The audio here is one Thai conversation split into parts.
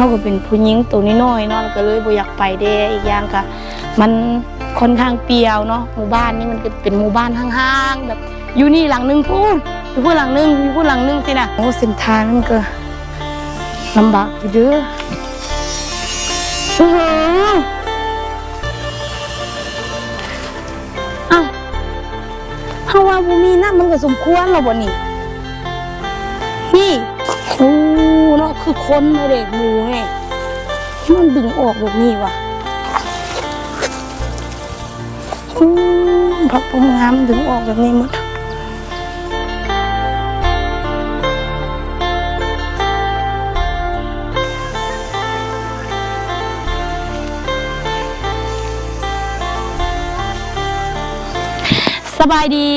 เขาก็เป็นผู้หญิงตัวน้อยๆเนาะก็เลยบ่อยากไปเด้อีกอย่างก็มันค่อนข้างเปรียวเนาะหมู่บ้านนี่มันก็เป็นหมู่บ้านห่างๆแบบอยู่นี่หลังนึงพูนอยู่พูนหลังนึงอยู่พูนหลังนึงสินะโอ้เส้นทางมันก็ลำบากอยู่เด้ออืออเอ้าเฮาว่าบ่มีน้ำมันก็สมควรแล้วบ่นี่นี่ โอ้เนาะคือคนเลยเด็กหมูไงมันดึงออกแบบนี้ว่ะอืมพักผมงามดึงออกแบบนี้หมดสบายดี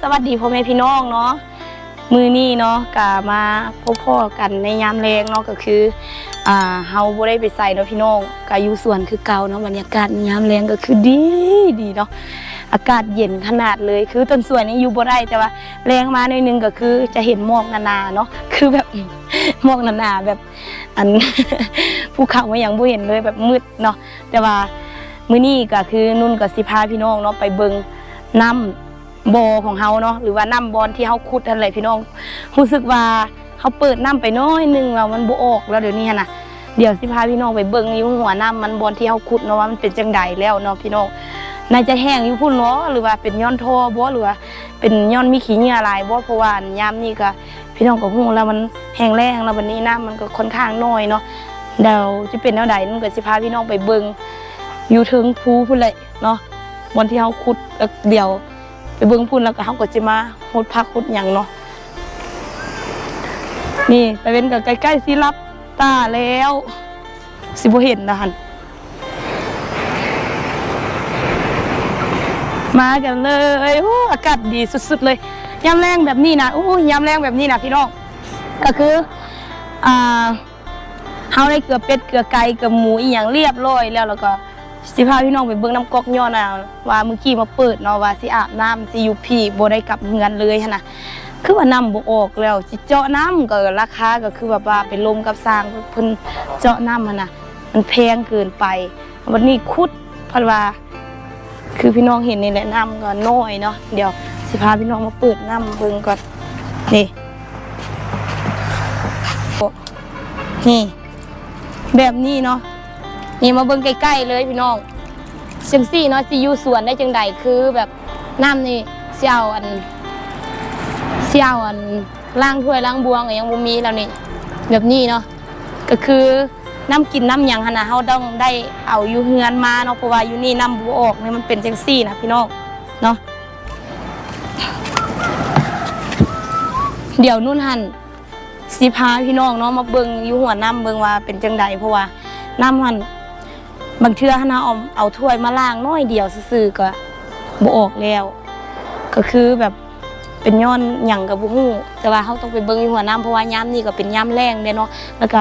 สวัสดีพ่อแม่พี่น้องเนาะ มือนี้เนาะกะมาพบพ่อกันในยามแรงเนาะก็คืออ่าเฮาบ่ได้ไปใส่เนาะพี่น้องก็อยู่สวนคือเก่าเนาะบรรยากาศยามแรงก็คือดีดีเนาะอากาศเย็นขนาดเลย คือต้นสวนนี้อยู่บ่ได้แต่ว่าแรงมาหน่อยหนึงก็คือจะเห็นหมอกหนาเนาะคือแบบหมอกหนาแบบอันภูเขามาอย่างบ่เห็นเลยแบบมืดเนาะแต่ว่ามื้อนี้ก็คือนุ่นกับสิพาพี่น้องเนาะไปเบิงน้ำ บอของเฮาเนาะหรือว่าน้ำบอลที่เฮาขุดนั่นแหลพี่น้องรู้สึกว่าเฮาเปิดน้ำไปน้อยหนึงแล้วมันบ่ออกแล้วเดี๋ยวนี้นะเดี๋ยวสิพาพี่น้องไปเบิ่งอยู่หัวน้ำมันบอลที่เฮาขุดเนาะว่ามันเป็นจังใดแล้วเนาะพี่น้องน่าจะแห้งอยู่พุ่นเนาะหรือว่าเป็นย้อนท่อบ่หรือว่าเป็นย้อนมีขี้เหงื่อหลายบ่เพราะว่ายามนี้ก็พี่น้องก็ฮู้แล้วมันแห้งแล้งแล้ววันนี้น้ำมันก็ค่อนข้างน้อยเนาะเดี๋ยวจะเป็นแนวใดนุ่นก็สิพาพี่น้องไปเบิ่งอยู่ถึงภูพุ่นเลยเนาะบอนที่เฮาขุดแล้วเดี๋ยว เบิ่งพุ่นแล้วก็เขาก็จะมาหดพักหดหยังเนาะนี่ไปเป็นกับใกล้ๆสิรับตาแล้ว สิบ่เห็นนะฮันมากันเลยโอ้อากาศดีสุดๆเลยยามแรงแบบนี้นะโอ้ยามแรงแบบนี้นะพี่น้องก็คืออ่าเฮาได้เกลือเป็ดเกลือไก่เกลือหมูอีหยังเรียบร้อยแล้วแล้วก็ สิพาพี่น้องไปเบิ่งน้ำก๊อกย้อนน่ะว่าเมื่อกี้มาเปิดเนาะว่าสิอาบน้ำสิอยู่พี่บ่ได้กลับเฮือนเลยหั่นน่ะคือว่าน้ำบ่ออกแล้วสิเจาะน้ำก็ราคาก็คือแบบว่าเป็นลมกับสร้างเพิ่นเจาะน้ำหั่นน่ะมันแพงเกินไปวันนี้ขุดเพิ่นว่า คือพี่น้องเห็นนี่แหละน้ำก็น้อยเนาะเดี๋ยวสิพาพี่น้องมาเปิดน้ำเบิ่งก่อนนี่นี่ แบบนี้เนาะ นี่มาเบิ่งใกล้ๆเลยพี่น้องจังซี่เนาะสิอยู่สวนได้จังใดคือแบบน้ำนี่เสี่ยวอันเสี่ยวอันล้างถ้วยล้างบวงก็ยังบ่มีแล้วนี่แบบนี้เนาะก็คือน้ำกินน้ำหยังหั่นน่ะเฮาต้องได้เอาอยู่เฮือนมาเนาะเพราะว่าอยู่นี่น้ำบ่ออกนี่มันเป็นจังซี่นะพี่น้องเนาะเดี๋ยวนุ่นหันสิพาพี่น้องเนาะมาเบิ่งอยู่หัวน้ำเบิ่งว่าเป็นจังใดเพราะว่าน้ำมัน บางเทื่อหนาเอาเอาถ้วยมาล้างน้อยเดียวซื่อๆก็บ่ออกแล้ว ก็คือแบบเป็นย้อนหยังกับบ่ฮู้แต่ว่าเขาต้องไปเบิ่งอยู่หัวน้ำเพราะว่ายามนี้ก็เป็นยามแรงเด้เนาะแล้วก็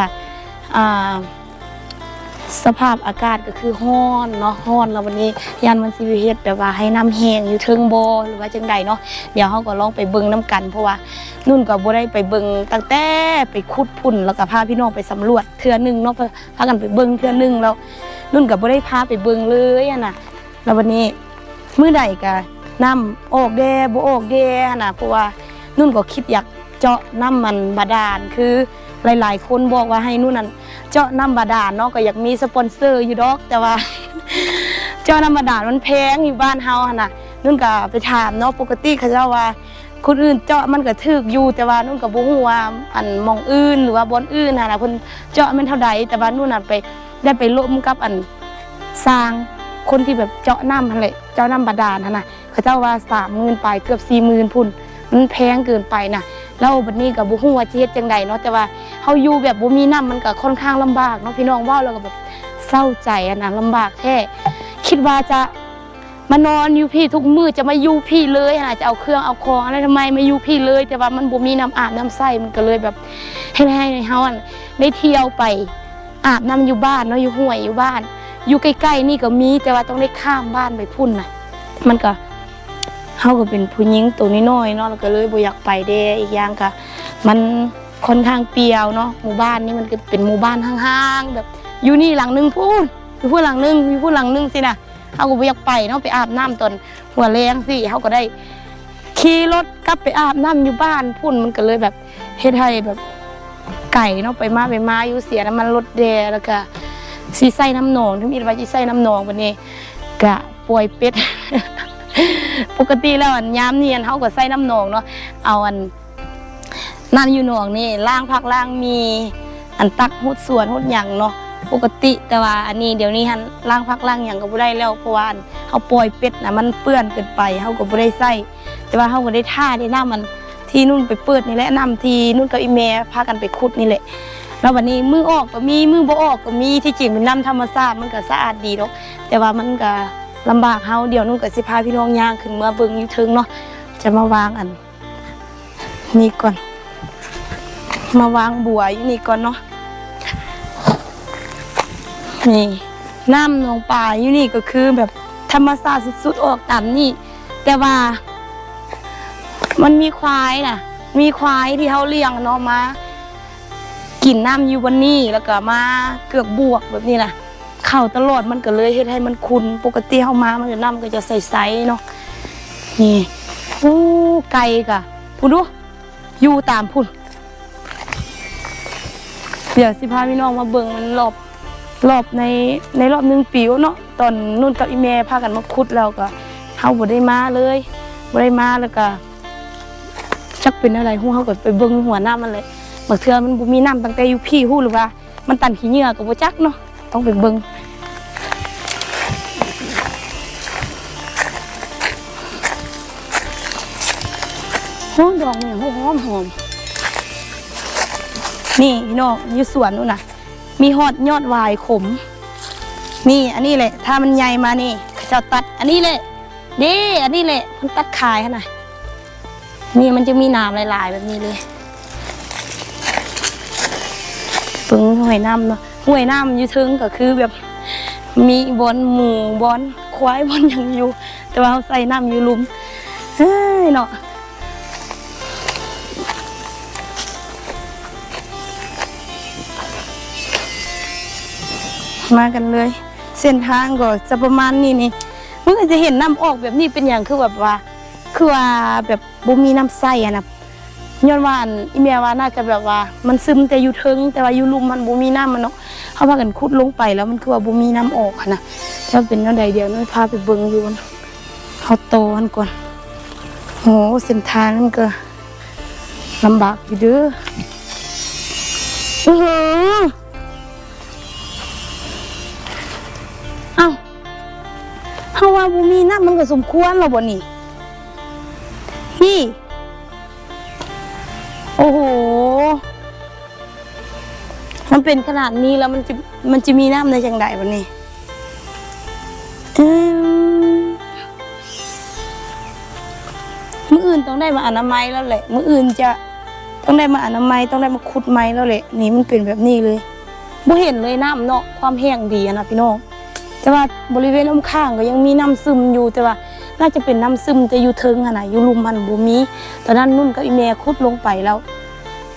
สภาพอากาศก็คือร้อนเนาะร้อนแล้ววันนี้ยานมันสิเฮ็ดแบบว่าให้น้ำแห้งอยู่เทิงบ่หรือว่าจังใดเนาะเดี๋ยวเฮาก็ลองไปเบิ่งน้ำกัน เพราะว่านุ่นก็บ่ได้ไปเบิ่งตั้งแต่ไปขุดพุ่นแล้วก็พาพี่น้องไปสำรวจเทือหนึงเนาะพากันไปเบิ่งเทือนึงแล้ว นุ่นกับบ่ได้พาไปเบิ่งเลยอะนะแล้ววันนี้มื้อใดก็น้ำออกแดบ่ออกแดนะเพราะว่านุ่นก็คิดอยากเจาะน้ำมันบาดาลคือหลายๆ คนบอกว่าให้นุ่นนั่นเจาะน้ำบาดาลเนาะก็อยากมีสปอนเซอร์อยู่ดอก แต่ว่า เจาะน้ำบาดาลมันแพงอยู่บ้านเฮาหั่นน่ะนุ่นก็ไปถามเนาะปกติเขาเจ้าว่าคนอื่นเจาะมันก็ถูกอยู่แต่ว่านุ่นก็บ่ฮู้ว่าอันมองอื่นหรือว่าบอนอื่นน่ะนะเพิ่นเจาะม่นเท่าใดแต่ว่านุ่นน่ะไป ได้ไปร่มกับอันสร้างคนที่แบบเจาะน้ำหั่นแหลเจาะน้ำบาดาลนะเขาเจ้าว่าสามหมื่นไปเกือบสี่หมื่นพุ่นมันแพงเกินไปนะแล้วบัดนี้ก็บ่ฮู้ว่าเฮ็ดจังใดเนาะแต่ว่าเฮาอยู่แบบบ่มีน้ำมันก็ค่อนข้างลำบากเนาะพี่น้องว้าแล้วก็แบบเศร้าใจอะนะลำบากแท้คิดว่าจะมานอนอยู่พี่ทุกมือจะมาอยู่พี่เลยอะนะจะเอาเครื่องเอาของอะไรทำไมมาอยู่พี่เลย แต่ว่ามันบ่มีน้ำอาบน้ำใส่มันก็เลยแบบให้ให้เฮาอะได้เที่ยวไป อาบน้ำอยู่บ้านเนาะอยู่ห้วยอยู่บ้าน อยู่ใกล้ๆนี่ก็มีแต่ว่าต้องได้ข้ามบ้านไปพุ่นน่ะ มันก็เฮาก็เป็นผู้หญิงตัวน้อยๆเนาะแล้วก็เลยบ่อยากไปเด้อีกอย่างก็มันค่อนข้างเปรียวเนาะหมู่บ้านนี่มันก็เป็นหมู่บ้านห่างๆแบบอยู่นี่หลังหนึงพูดอยู่พูดหลังหนึงอยู่พูดหลังหนึงสินะเฮาก็บ่อยากไปเนาะไปอาบน้ำตอนหัวแรงสิเฮาก็ได้ขี่รถกลับไปอาบน้ำอยู่บ้านพุ่นมันก็เลยแบบเฮ็ดให้แบบ ไก่เนาะไปมาไปมาอยู่เสียน้ำมันรถแดแล้วก็สิใส่น้ำหนองถึงมีว่าสิใส่น้ำหนองบัดนี้กะป่วยเป็ด ปกติแล้วอันยามเนียนเฮาก็ใส่น้ำหนองเนาะเอาอันน้ำอยู่หนองนี่ล่างพักล่างมีอันตักหุดสวนหุดหยังเนาะปกติแต่ว่าอันนี้เดี๋ยวนี้หันล่างพักล่างหยังก็บ่ได้แล้วเพราะว่าเฮาปล่อยเป็ดนะมันเปื้อนเกินไปเฮาก็บ่ได้ใส่แต่ว่าเฮาก็ได้ท่าได้น้ำมัน ที่นู่นไปเปิดนี่แหละน้ำที่นู่นกับอีแม่พากันไปขุดนี่แหละแล้ววันนี้มือออกก็มีมือบ่ออกก็มีที่จริงเป็นน้ำธรรมชาติมันก็สะอาดดีดอกแต่ว่ามันก็ลำบากเฮาเดี๋ยวนู่นก็สิพาพี่น้องย่างขึ้นมาเบิ่งอยู่เทึงเนาะจะมาวางอัน นี่ก่อน มาวางบัวอยู่นี่ก่อนเนาะนี่น้ำหนองป่าอยู่นี่ก็คือแบบธรรมชาติสุดๆออกตามนี่แต่ว่า มันมีควายน่ะ มีควายที่เขาเลี้ยงเนาะมากินน้ำอยู่บนนี่แล้วก็มาเกือกบวกแบบนี้น่ะเข่าตลอดมันก็เลยเฮ็ดให้มันคุนปกติเขามามันก็น้ำก็จะใสๆเนาะนี่โอ้ไก่กะพูดดูอยู่ตามพุ่นเดี๋ยวสิพาพี่น้องมาเบิ่งมันรอบรอบในในรอบหนึ่งปีวเนาะตอนนุ่นกับอีเมพากันมาขุดแล้วก็เฮาบ่ได้มาเลยบ่ได้มาแล้วก็ จักเป็นอะไรฮู้เฮาก็ไปเบิ่งหัวหน้ามันเลยบางเทื่อมันบ่มีน้ำตั้งแต่อยู่พี่ฮู้หรือว่า มันตันขี้เหงื่อก็บ่จักเนาะต้องไปเบิ่งโอ้ดอกเนี่ยหอมหอม นี่พี่น้องอยู่สวนนู่นน่ะ มีฮอดยอดวายขม นี่อันนี้แหละ ถ้ามันใหญ่มานี่เขาจะตัด อันนี้เลยดีอันนี้แหละมันตัดขายขนาด นี่มันจะมีนามลาย ๆ แบบนี้เลยปึงห้วยน้ำเนาะห้วยน้ำอยู่ทึงก็คือแบบมีบอนหมูบอนควายบอนหยังอยู่ แต่ว่าเขาใส่น้ำอยู่ลุมเฮ้ยเนาะมากันเลย เส้นทางก็จะประมาณนี้นี่มันก็จะเห็นน้ำออกแบบนี้เป็นอย่างคือแบบว่า คือว่าแบบบ่มีน้ำใสอะนะย้อนว่าอันอีเมียว่าน่าจะแบบว่า มันซึมแต่อยู่เทิงแต่ว่าอยู่ลุมมันบ่มีน้ำมันเนาะเขาพากันขุดลงไปแล้วมันคือว่าบ่มีน้ำออกอะนะถ้าเป็นแนวใดเดียวน้อยพาไปเบิ่งอยู่มันเขาโตมันก่อนโหเส้นทางมันก็ลำบากอยู่เด้ออือหือเอ้าเฮาว่าบ่มีน้ำมันก็สมควรแล้วบ่นี่ นี่ โอ้โห มันเป็นขนาดนี้แล้วมันจะมันจะมีน้ำในจังใดบ่นี่มืออื่นต้องได้มาอนามัยแล้วแหละ มืออื่นจะต้องได้มาอนามัยต้องได้มาขุดไม้แล้วแหละ นี่มันเป็นแบบนี้เลยบ่เห็นเลยน้ำเนาะความแห้งดีนะพี่น้องแต่ว่าบริเวณน้ำข้างก็ยังมีน้ำซึมอยู่แต่ว่า น่าจะเป็นน้ำซึมแต่อยู่เทิงขนาดอยู่ลุมมันบ่มีตอนนั้นนุ่นกับอีเมขุดลงไปแล้ว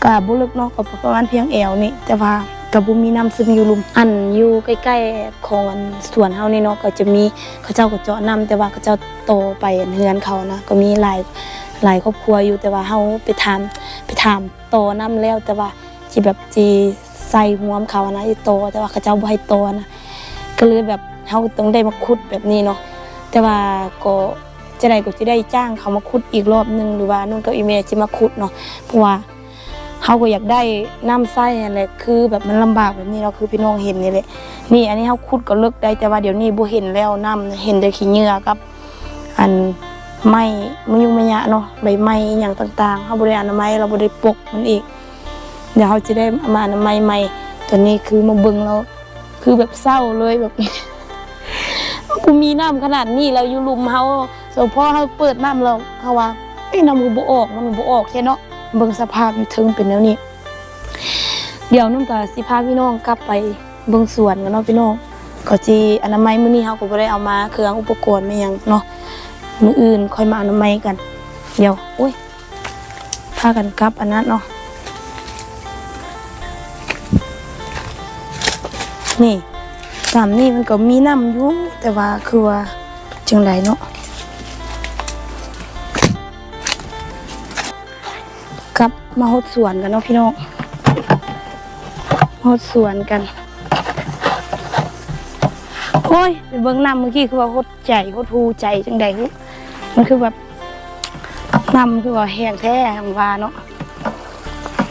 ก็บ่ลึกเนาะก็ประมาณเพียงแอวนี่แต่ว่าก็บ่มีน้ำซึมอยู่ลุมอันอยู่ใกล้ๆของสวนเฮานี่เนาะก็จะมีเขาเจ้าก็เจาะน้ำแต่ว่าเขาเจ้าโตไปเฮือนเขานะก็มีหลายหลายครอบครัวอยู่แต่ว่าเฮาไปถามไปถามโตน้ำแล้ว แต่ว่าสิแบบสิใส่หัวมเขานะอีโตแต่ว่าเขาเจ้าบ่ให้โตนะก็เลยแบบเขาต้องได้มาขุดแบบนี้เนาะ แต่ว่าก็จะได้ก็จะได้จ้างเขามาขุดอีกรอบหนึงหรือว่านุ่นกับอีเมลจะมาขุดเนาะเพราะว่าเขาก็อยากได้น้ำไส้อะไรคือแบบมันลำบากแบบนี้เราคือพี่น้องเห็นนี่แหละนี่อันนี้เขาขุดก็เลิกได้แต่ว่าเดี๋ยวนี้บ่เห็นแล้วน้ำเห็นแต่ขี้เหงื่อกับ อันไม้มะยุงมะยะเนาะใบไม้อย่างต่างๆเขาบริอนามัยเราบริปกมันอีกเดี๋ยวเขาจะได้เอามาอนามัยใหม่ตอนนี้คือมาเบิ่งแล้วคือแบบเศร้าเลยแบบ กูมีน้ำขนาดนี้แล้วอยู่ลุมเฮาเงพ่อเฮาเปิดน้ำเราเขาว่าไอ้น้ำกูบ่ออกน้มันบ่ออกแค่เนาะเบิ่งสภาพอยู่ถึงเป็นแล้วนี่เดี๋ยวนุ่มกับสิพาพี่น้องกลับไปเบิ่งสวนกันเนาะพี่น้องก็จีอนามัยมื้อนี้เฮาก็บ่ได้เอามาเครื่องอุปกรณ์ไม่ยังเนาะมื้ออื่นค่อยมาอนามัยกัน เดี๋ยวโอ้ยพากันกลับอันนั้นเนาะนี่ ตามนี่มันก็มีน้ำอยู่แต่ว่าคือว่าจังไรเนาะกลับมาหดสวนกันเนาะพี่น้องหดสวนกันโอ้ยไปเบิ่งน้ำเมื่อกี้คือว่าหดใจหดหูใจจังใดมันคือแบบน้ำคือว่าแห้งแท้แห้งวาเนาะ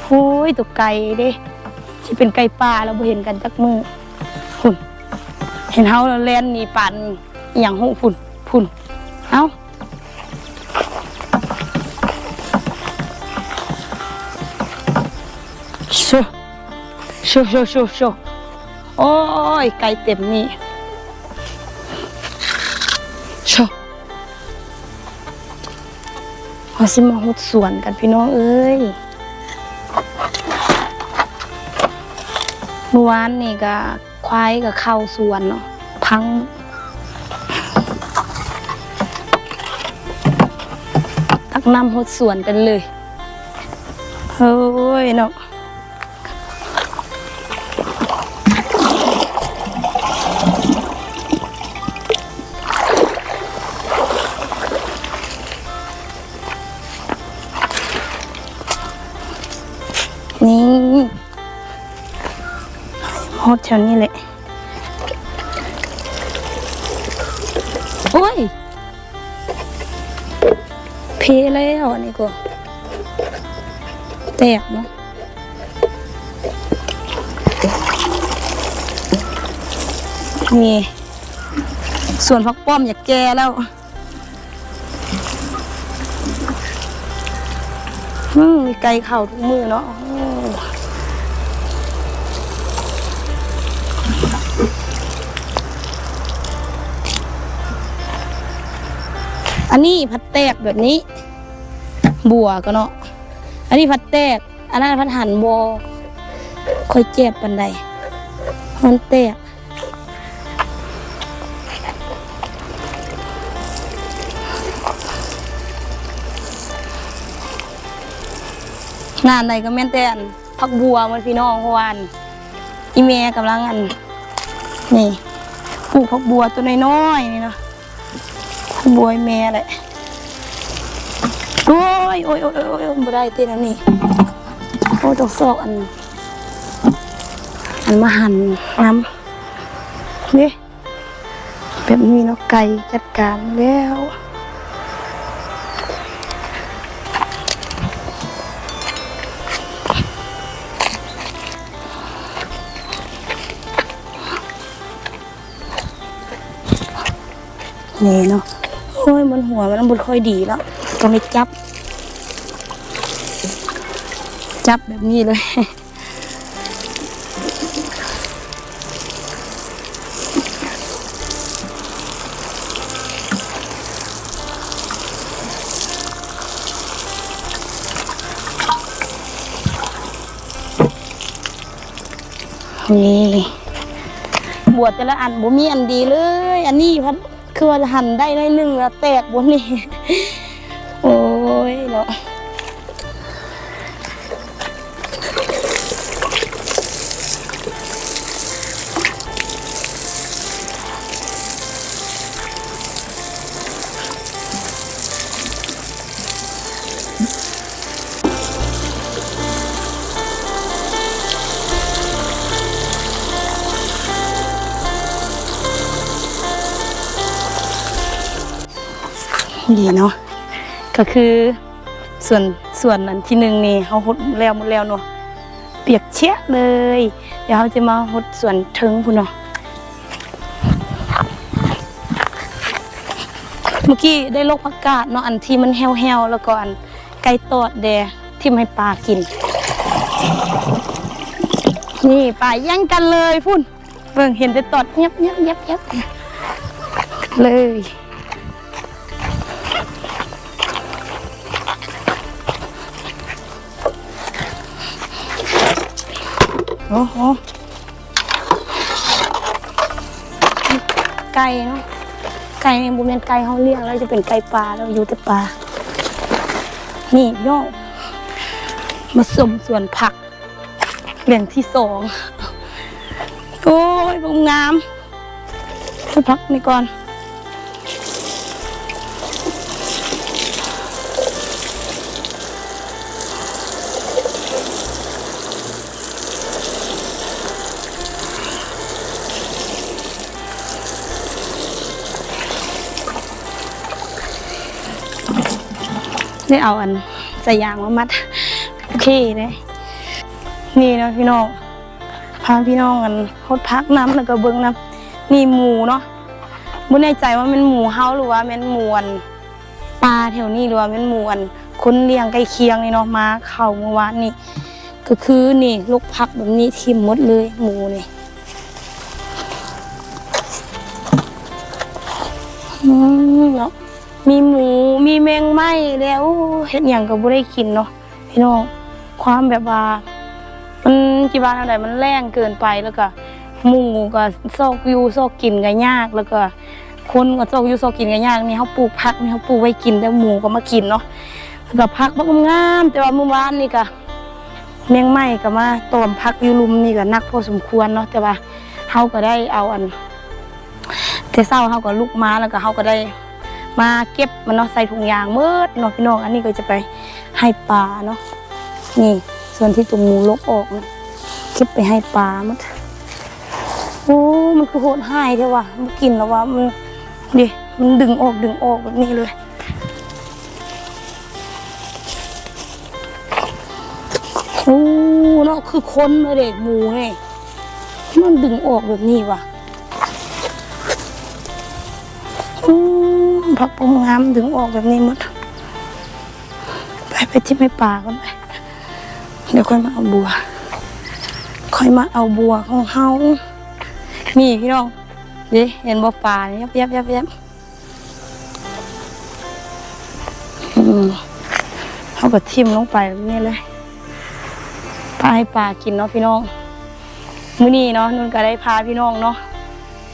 โอ้ยตัวไก่เด้ที่เป็นไก่ป่าเราบ่เห็นกันจักมือ เห็นเฮาแล้วแล่นหนี่ปันอย่างหูพุ่นพุ่นเอ้าชโชโชโชโชโอ้ยไก่เต็มนี่ชอเราสิมาหุดสวนกันพี่น้องเอ้ยเมื่อวานนี่ก็ ควายก็เข้าสวนเนาะพังตักน้ำหดสวนกันเลยเฮ้ยเนาะนี่หดแถวนี้แหละ แตกเนาะนี่ ส่วนพักป้อมอยากแก่แล้วอืมมีไก่เข่าทุกมือเนาะอ้อันนี้ผัดแตกแบบนี้ บัวก็เนาะ อันนี้ผัดแตก อันนั้นผัดหันบอค่อยเจ็บปันใดมันแตกงานใดก็แม่นแต่อันพักบัวมันพี่น้องเพราะวาอันอีเมกำลังอันนี่ปลูกพักบัวตัวน้อยๆนี่เนาะพักบัวอีเมแหละ โอ้ยโอ้ยโอ้ยโอ้ยบ่ได้เต้นอันนี้โอ้ยต้องซอกอัน อันมาหั่นน้ำนี่แบบนี้เนาะไก่จัดการแล้วนี่เนาะโอ้ยบนหัวมันบนค่อยดีแล้ว ก็ไม่จับ จับแบบนี้เลย นี่บวชแต่ละอันบ่มีอันดีเลย อันนี้พัดคือว่าหั่นได้ได้หนึ่งแล้วแตกบนนี่ เนาะนี่เนาะก็คือ ส่วนส่วนนั้นที่หนึ่งนี่เขาหดแล้วหมดแล้วเนาะเปียกเชี่ยเลย เดี๋ยวเขาจะมาหดส่วนเทิงพุ่นเนาะเมื่อกี้ได้โลกผักกาดเนาะอันที่มันแห้วๆแล้วก็อันไก่ตอดแดที่มให้ปลากิน นี่ปลาแย่งกันเลยพุ่นเบิ่งเห็นแต่ตอดเงียบเงียบเงียบเงียบเลย โอ้โหไก่เนาะไก่ในบุเมนไก่เขาเลี้ยงแล้วจะเป็นไก่ปลาแล้วอยู่แต่ปลา นี่ย่มาสมส่วนผักเรื่องที่สองโอ้ยบงงามไปพักนี่ก่อน ได้เอาอันใส่ยางมามัด โอเคเลยนี่เนาะพี่น้องพาพี่น้องกันฮดพักน้ำแล้วก็เบิ้งน้ำนี่หมูเนาะบ่แน่ใจว่าเป็นหมูเฮาหรือว่าเป็นหมูอันปลาแถวนี้หรือว่าเป็นหมูอันคนเลี้ยงใกล้เคียงนี่เนาะมาเข้าเมื่อวานนี่ก็คือนี่ลูกพักแบบนี้ทิ่มหมดเลยหมูนี่อืมเนาะ มีหมู มีแมงไหม้แล้วเฮ็ดหยังก็บ่ได้กินเนาะพี่น้องความแบบว่า มันจีบานอะไรมันแรงเกินไปแล้วก็หมูก็ซอกอยู่ซอกกินก็ยากแล้วก็ คนก็ซอกอยู่ซอกกินก็ยากนี่เฮาปลูกผักนี่เฮาปลูกไว้กินแต่หมูก็มากินเนาะแล้วก็ผักบักงามแต่ว่าเมื่อวานนี่ก็แมงไหม้ก็มาตอมผักอยู่ลุมนี่ก็นักพอสมควรเนาะแต่ว่าเฮาก็ได้เอาอันแต่เช้าเฮาก็ลุกมาแล้วก็เฮาก็ได้ มาเก็บมันเนาะใส่ถุงยางมืดเนาะพี่น้องอันนี้ก็จะไปให้ปลาเนาะนี่ส่วนที่ตุ่มหมูลกออกเนี่ยเก็บไปให้ปลาหมดโอ้มันคือโหดหายเท่ว่ะมันกินแล้วว่ามันดิมันดึงออกดึงออกแบบนี้เลยโอ้เนาะคือคนเลยเด็กหมูไงมันดึงออกแบบนี้ว่ะอืม ผักปมงามดึงออกแบบนี้หมด ไปไปที่ไม่ป่ากันไปเดี๋ยวค่อยมาเอาบัว ค่อยมาเอาบัวของเฮานี่พี่น้องดี๋ยวเห็นบ่ป่านี่ยับยับยับยับเขาก็ทิ่มลงไปนี้เลยปลาให้ปลากินเนาะพี่น้องมื้อนี้เนาะนุ่นก็ได้พาพี่น้องเนาะ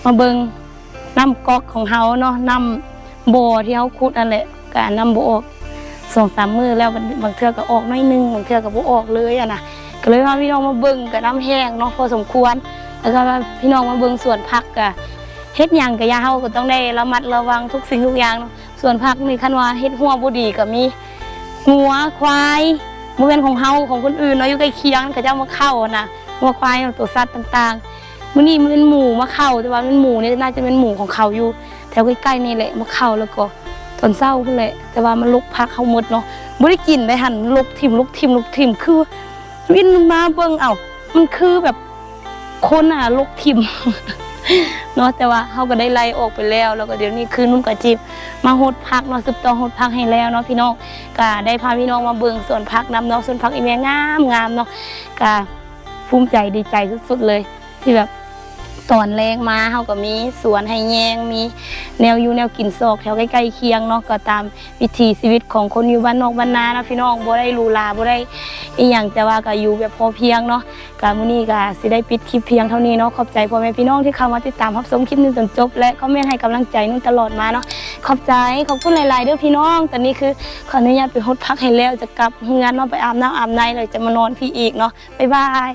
มาเบิงน้ำก๊อกของเฮาเนาะน้ำ บ่อที่เฮาขุดนั่นแหละก็น้ำบ่ออกสองสามมือแล้วบางเทื่อก็ออกน้อยนึงบางเทื่อก็บ่ออกเลยอะนะก็เลยพาพี่น้องมาเบิ่งกับน้ำแห้งเนาะพอสมควร แล้วก็พี่น้องมาเบิ่งสวนผักกะเฮ็ดหยังก็อย่าเฮาก็ต้องได้ระมัดระวังทุกสิ่งทุกอย่างเนาะสวนผักนี่คันว่าเฮ็ดหัวบ่ดีก็มีงัวควายบ่แม่นของเฮาของคนอื่นเนาะอยู่ใกล้เคียงก็จะเอามาเข้านะงัวควายตัวสัตว์ต่างๆมื่อนี้มันเป็นหมูมาเข้าแต่ว่าเป็นหมูนี่น่าจะเป็นหมูของเขาอยู่ แถวใกล้ๆนี่แหละมาเข้าแล้วก็ตอนเศร้าพุ่นแหละแต่ว่ามันลุกพักเขาหมดเนาะบ่ได้กินได้หันลุกทิมลุกทิมลุกทิมคือวินมาเบิ่งเอ้ามันคือแบบคนอะลุกทิมเนาะแต่ว่าเขาก็ได้ไล่ออกไปแล้ว แล้วก็เดี๋ยวนี้คือนุ่มกับจิบมาหดพักเนาะสืบต่อหดพักให้แล้วเนาะพี่น้องก็ได้พาพี่น้องมาเบิ่งสวนพักน้ำเนาะสวนพักอีเมียงามงามเนาะก็ภูมิใจดีใจสุดๆเลย ที่แบบ ตอนแรงมาเฮาก็มีสวนให้แยงมีแนวอยู่แนวกินซอกแถวใกล้ๆเคียงเนาะก็ตามวิถีชีวิตของคนอยู่บ้านนอกบ้านนานะพี่น้องบ่ได้หรูหราบ่ได้อีหยังแต่ว่าก็อยู่แบบพอเพียงเนาะก็มื้อนี้ก็สิได้ปิดคลิปเพียงเท่านี้เนาะขอบใจพ่อแม่พี่น้องที่เข้ามาติดตามรับชมคลิปนี้จนจบ และคอมเมนต์ให้กำลังใจนุ่นตลอดมาเนาะขอบใจขอบคุณหลายๆเด้อพี่น้องตอนนี้คือขออนุญาตไปฮดพักให้แล้วจะกลับเฮือนเนาะไปอาบน้ำอาบในเลยจะมานอนพี่อีกเนาะบ๊ายบาย